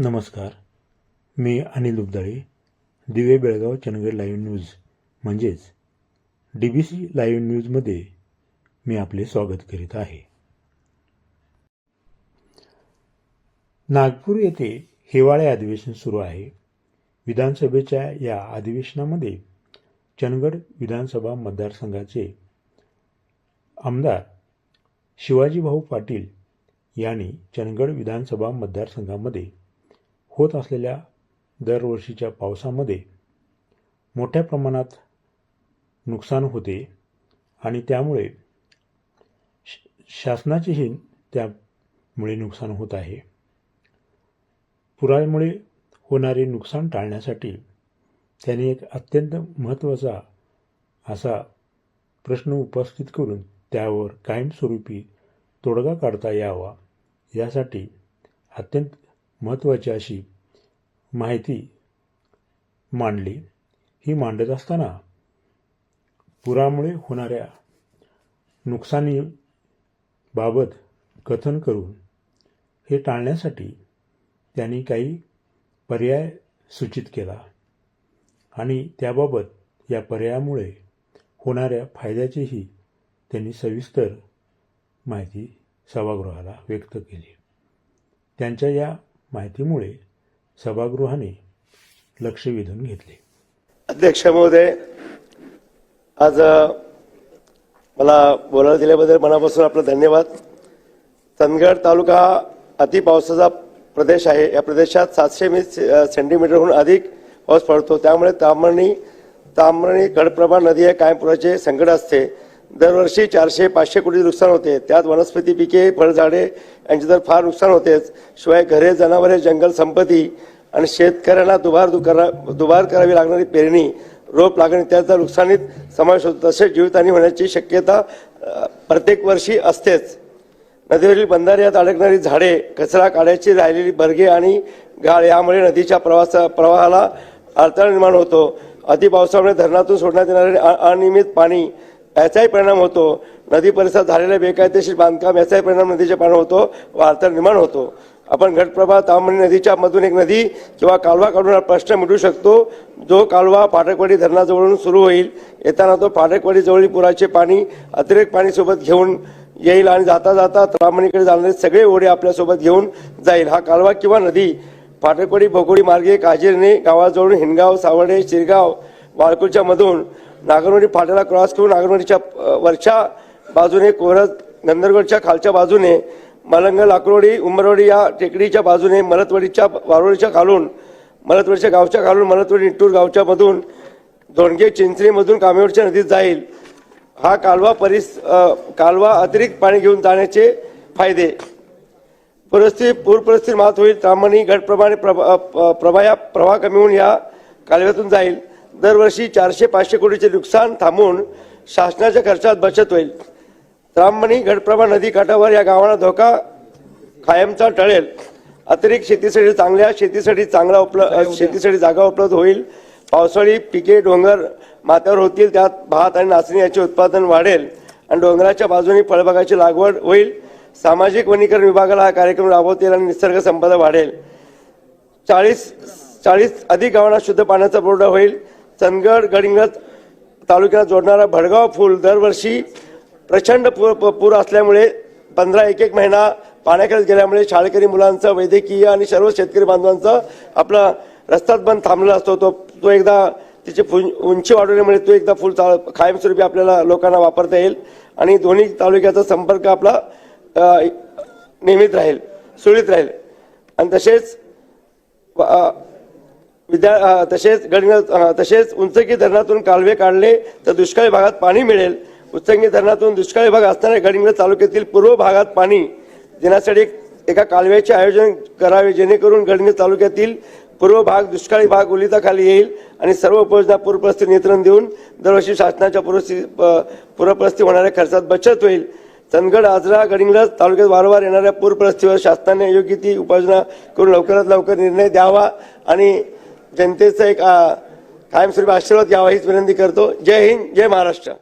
नमस्कार. मी अनिल उबदाळे दिवे Belgaum Chandgad live news. म्हणजेच डी बी सी लाईव्ह न्यूजमध्ये मी आपले स्वागत करीत आहे. नागपूर येथे हिवाळे अधिवेशन सुरू आहे. विधानसभेच्या या अधिवेशनामध्ये चंदगड विधानसभा मतदारसंघाचे आमदार शिवाजीभाऊ पाटील यांनी चंदगड विधानसभा मतदारसंघामध्ये होत असलेल्या दरवर्षीच्या पावसामध्ये मोठ्या प्रमाणात नुकसान होते आणि त्यामुळे श- शासनाचेही त्यामुळे नुकसान होत आहे. पुरामुळे होणारे नुकसान टाळण्यासाठी त्याने एक अत्यंत महत्त्वाचा असा प्रश्न उपस्थित करून त्यावर कायमस्वरूपी तोडगा काढता यावा यासाठी अत्यंत महत्त्वाची अशी माहिती मांडली. ही मांडत असताना पुरामुळे होणाऱ्या नुकसानीबाबत कथन करून हे टाळण्यासाठी त्यांनी काही पर्याय सूचित केला आणि त्याबाबत या पर्यायामुळे होणाऱ्या फायद्याचीही त्यांनी सविस्तर माहिती सभागृहाला व्यक्त केली. त्यांच्या या माहितीमुळे सभागृहाने लक्ष वेधून घेतले. अध्यक्ष महोदय आज मला बोलायला दिल्याबद्दल मनापासून आपलं धन्यवाद. चंदगड तालुका हा अति पावसाचा प्रदेश आहे. या प्रदेशात सातशे वीस सेंटीमीटरहून अधिक पाऊस पडतो. त्यामुळे ताम्रणी ताम्रणी गडप्रभा नदी आहे कायमपुराचे संकट असते. दरवर्षी चारशे पाचशे कोटी नुकसान होते. त्यात वनस्पती पिके फळझाडे यांचे तर फार नुकसान होतेच. शिवाय घरे जनावरे जंगल संपत्ती आणि शेतकऱ्यांना दुबार दुकारा दुबार करावी लागणारी पेरणी रोप लागणे त्याचा नुकसानीत समावेश होतो. तसेच जीवितहानी होण्याची शक्यता प्रत्येक वर्षी असतेच. नदीवरील बंधाऱ्यात अडकणारी झाडे कचरा काढायची राहिलेली बर्गे आणि गाळ यामुळे नदीच्या प्रवास प्रवाहाला अडथळा निर्माण होतो. अतिपावसामुळे धरणातून सोडण्यात येणारे अनियमित पाणी याचाही परिणाम होतो. नदी परिसरात झालेल्या बेकायदेशीर बांधकाम याचाही परिणाम नदीच्या पाणी होतो. व अडथळा निर्माण होतो. आपण घटप्रभा तामणी नदीच्या मधून एक नदी किंवा कालवा काढून हा प्रश्न मिटू शकतो. जो कालवा पाटकवाडी धरणाजवळून सुरू होईल. येताना तो पाटकवाडीजवळील पुराचे पाणी अतिरेक पाणी सोबत घेऊन येईल आणि जाता जाता तामणीकडे जाणारे सगळे ओढे आपल्यासोबत घेऊन जाईल. हा कालवा किंवा नदी फाटकवाडी भोगोडी मार्गे काजिरणे गावाजवळून हिनगाव सावडे शिरगाव वाळकुलच्या मधून नागरवाडी फाट्याला क्रॉस करून नागरवाडीच्या वरच्या बाजूने कोरज नंदरगडच्या खालच्या बाजूने मलंग लाकरोडी उमरवाडी या टेकडीच्या बाजूने मलतवाडीच्या वारोडीच्या खालून मलतवाडीच्या गावच्या खालून मलतवाडी निट्टूर गावच्या मधून धोंडगे चिंचणीमधून कामेवडच्या नदीत जाईल. हा कालवा परिस कालवा अतिरिक्त पाणी घेऊन जाण्याचे फायदे. परिस्थिती पूर परिस्थिती मात होईल तामणी गटप्रमाणे प्रभा प- प्रभा या प्रवाह कमी होऊन या कालव्यातून जाईल. दरवर्षी चारशे पाचशे कोटीचे नुकसान थांबवून शासनाच्या खर्चात बचत होईल. ब्राह्मणी घटप्रभा नदी काठावर या गावांना धोका कायमचा टळेल. अतिरिक्त शेतीसाठी चांगल्या शेतीसाठी चांगला उपलब्ध शेतीसाठी जागा उपलब्ध होईल. पावसाळी पिके डोंगर माथ्यावर होतील त्यात भात आणि नाचणी याचे उत्पादन वाढेल आणि डोंगराच्या बाजूने फळबागाची लागवड होईल. सामाजिक वनीकरण विभागाला हा कार्यक्रम राबवता येईल आणि निसर्ग संपदा वाढेल. चाळीस चाळीस अधिक गावांना शुद्ध पाण्याचा पुरवठा होईल. चंदगड गडिंगत तालुक्याला जोडणारा भडगाव पूल दरवर्षी प्रचंड पूर प- पूर असल्यामुळे पंधरा एक एक महिना पाण्याकडे गेल्यामुळे शाळकरी मुलांचं वैद्यकीय आणि सर्व शेतकरी बांधवांचं आपला रस्ताच बंद थांबलेला असतो. तो तो एकदा तिची फु- उंची वाढवल्यामुळे तो एकदा फुल चाल कायमस्वरूपी आपल्याला लोकांना वापरता येईल आणि दोन्ही तालुक्याचा संपर्क आपला नियमित राहील सुरळीत राहील. आणि तसेच विद्या तसेच गडिंग तसेच उंचकी धरणातून कालवे काढले तर दुष्काळी भागात पाणी मिळेल. उच्चंगी धरणातून दुष्काळी भाग असणाऱ्या गडिंग तालुक्यातील पूर्व भागात पाणी देण्यासाठी एका कालव्याचे आयोजन करावे जेणेकरून गडिंग तालुक्यातील पूर्व भाग दुष्काळी भाग ओलिताखाली येईल आणि सर्व उपयोजना पूरपरिस्थिती नियंत्रण देऊन दरवर्षी शासनाच्या पूरस्थिती पूरपरिस्थिती होणाऱ्या खर्चात बचत होईल. चंदगड आजरा गडिंगलज तालुक्यात वारंवार येणाऱ्या पूरपरिस्थितीवर शासनाने योग्य ती उपाययोजना करून लवकरात लवकर निर्णय द्यावा आणि जनतेचा एक कायमस्वरूपी आशीर्वाद घ्यावा हीच विनंती करतो. जय हिंद जय महाराष्ट्र.